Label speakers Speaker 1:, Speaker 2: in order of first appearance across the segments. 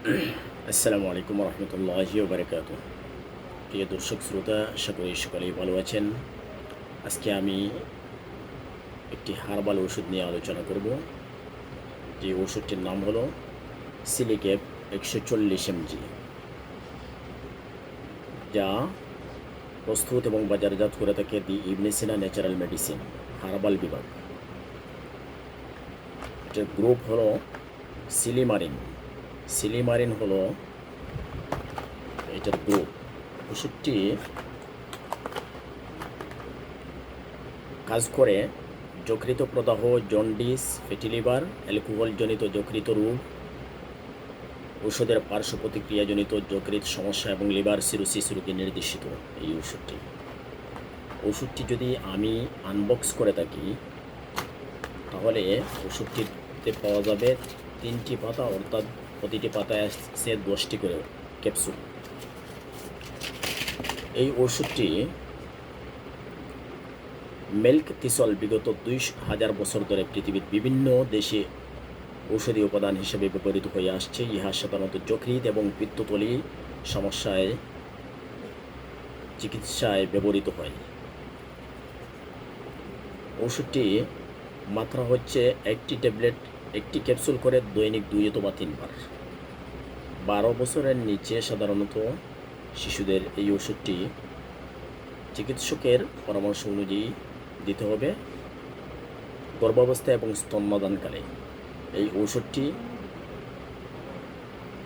Speaker 1: আসসালামু আলাইকুম রহমতুল্লাহি বারকাত প্রিয় দর্শক, শ্রোতা করি সকলেই ভালো আছেন। আজকে আমি একটি হার্বাল ওষুধ নিয়ে আলোচনা করব। যে ওষুধটির নাম হলো সিলিকেপ একশো চল্লিশ এমজি। যা প্রস্তুত এবং বাজারজাত করে থাকে the Ibn Sina natural medicine, herbal বিভাগ। এটার গ্রুপ হলো সিলিমারিন। সিলিমারিন হলো এটার গ্রুপ। ওষুধটি কাজ করে যকৃত প্রদাহ জন্ডিস, ফ্যাটি লিভার, অ্যালকোহলজনিত যকৃত রোগ ওষুধের পার্শ্ব প্রতিক্রিয়াজনিত যকৃত সমস্যা এবং লিভার সিরোসিস রোগে নির্দেশিত এই ওষুধটি ওষুধটি যদি আমি আনবক্স করে থাকি, তাহলে ওষুধটিতে পাওয়া যাবে তিনটি পাতা, অর্থাৎ প্রতিটি পাতায় আসছে দশটি করে, ক্যাপসুল। এই ওষুধটি মেল্ক তিসল বিগত দুই হাজার বছর ধরে পৃথিবীর বিভিন্ন দেশে ঔষধি উপাদান হিসেবে ব্যবহৃত হয়ে আসছে। ইহা সাধারণত যকৃত এবং পিত্ততলি সমস্যায় চিকিৎসায় ব্যবহৃত হয়। ওষুধটি মাত্রা হচ্ছে একটি ট্যাবলেট একটি ক্যাপসুল করে দৈনিক দুই অথবা তিনবার। বারো বছরের নিচে সাধারণত শিশুদের এই ওষুধটি চিকিৎসকের পরামর্শ অনুযায়ী দিতে হবে। গর্ভাবস্থা এবং স্তন্যদানকালে এই ওষুধটি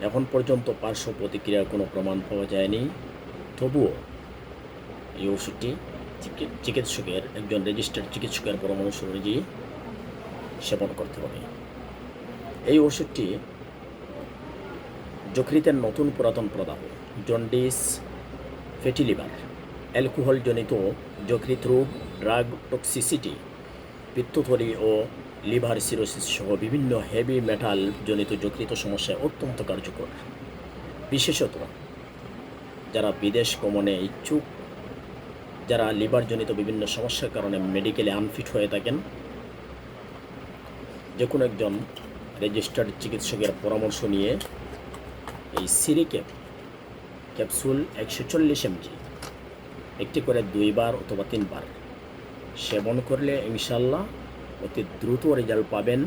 Speaker 1: এখন পর্যন্ত পার্শ্ব প্রতিক্রিয়ার কোনো প্রমাণ পাওয়া যায়নি। তবুও এই ওষুধটি চিকিৎসকের একজন রেজিস্টার্ড চিকিৎসকের পরামর্শ অনুযায়ী সেবন করতে হবে। এই ওষুধটি যকৃতের নতুন পুরাতন প্রদাহ জন্ডিস ফ্যাটি লিভার অ্যালকোহলজনিত যকৃত রোগ ড্রাগ টক্সিসিটি পিত্তথলি ও লিভার সিরোসিস সহ বিভিন্ন হেভি মেটাল জনিত যকৃত সমস্যায় অত্যন্ত কার্যকর। বিশেষত যারা বিদেশ গমনে ইচ্ছুক, যারা লিভারজনিত বিভিন্ন সমস্যার কারণে মেডিকেলে আনফিট হয়ে থাকেন যে কোনো একজন রেজিস্টার্ড চিকিৎসকের পরামর্শ নিয়ে এই সিরিক্যাপ ক্যাপসুল একশো চল্লিশ এমজি একটি করে দুইবার অথবা তিনবার সেবন করলে ইনশাল্লাহ অতি দ্রুত রেজাল্ট পাবেন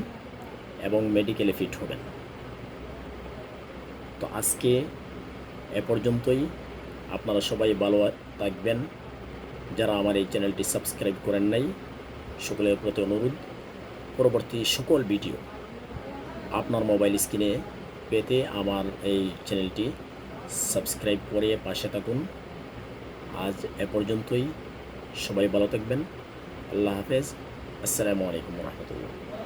Speaker 1: এবং মেডিকেলে ফিট হবেন। তো আজকে এ পর্যন্তই। আপনারা সবাই ভালো থাকবেন। যারা আমার এই চ্যানেলটি সাবস্ক্রাইব করেন নাই, সকলের প্রতি অনুরোধ। পরবর্তী সকল ভিডিও আপনার মোবাইল স্ক্রিনে পেতে আমার এই চ্যানেলটি সাবস্ক্রাইব করে পাশে থাকুন। আজ এ পর্যন্তই। সবাই ভালো থাকবেন। আল্লাহ হাফেজ। আসসালামু আলাইকুম রহমতুল্লাহ।